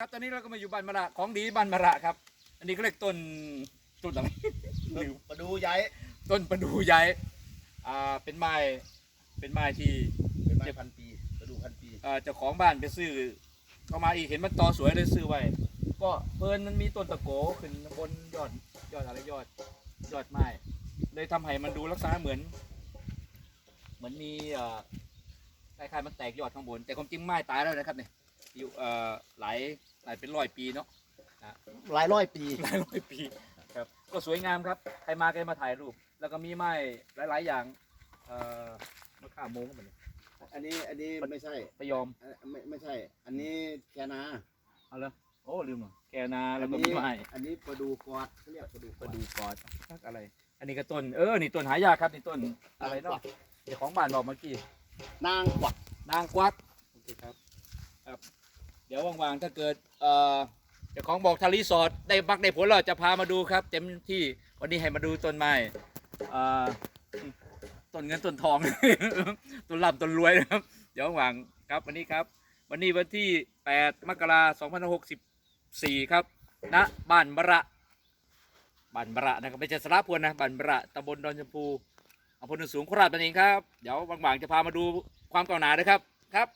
ครับตอนนี้เราก็มาอยู่บ้านมะระของดีบ้านมะระครับ อันนี้ก็เรียกต้นต้นอะไรลืมมาดูย้ายต้นประดูใหญ่อ่าเป็นไม้เป็นไม้ที่เป็นไม้พันปีมาดูพันปีเอ่อเจ้าของบ้านไปซื้อเข้ามาอีกเห็นมันตอสวยเลยซื้อไว้ ก็เพลินมันมีต้นตะโกขึ้นบนยอดยอดอะไรยอดยอดไม้เลยทำให้มันดูลักษณะเหมือน เหมือนมีเอ่อคล้ายๆมันแตกยอดข้างบน แต่ความจริงไม้ตายแล้วนะครับเนี่ย อยู่เอ่อหลายหลายเป็นร้อยปีเนาะหลายร้อยปี หลายร้อยปีครับก็สวยงามครับใครมาใครมาถ่ายรูป แล้วก็มีไม้หลาย ๆ อย่างเอ่อมะข่าโมงก็เหมือนกันอันนี้อันนี้ไม่ใช่พยอมอันไม่ไม่ใช่ อันนี้แคนาเอาเลยโอ้ลืมเหรอแกนาอัแล้วก็นี้มีไม้อันนี้ประดูกอดเขาเรียกประดูกก็อดดูกอดสักอะไร อันนี้ก็ต้นเออนี่ต้นหายากครับนี่ต้นอะไรเนาะเดี๋ยวของบ้านบอกเมื่อกี้นางกวักนางกวักโอเคครับครับ เดี๋ยวว่างๆถ้าเกิดเอ่อเจ้าของบอกทารีสอร์ทได้บักได้ผลเราจะพามาดูครับ เต็มที่วันนี้ให้มาดูต้นไม้เอ่อต้นเงินต้นทอง ต้นลำต้นรวยนะครับ เดี๋ยวว่างๆครับวันนี้ครับ วันนี้วันที่ 8 มกราคม2564 ครับณบ้านมระบ้านมระนะครับไม่ใช่สระพวนนะบ้านมระตำบลดอนชมพูอำเภอโนนสูงโคราชนั่นเองครับ เดี๋ยวว่างๆจะพามาดูความเก่าหนาด้วยครับครับ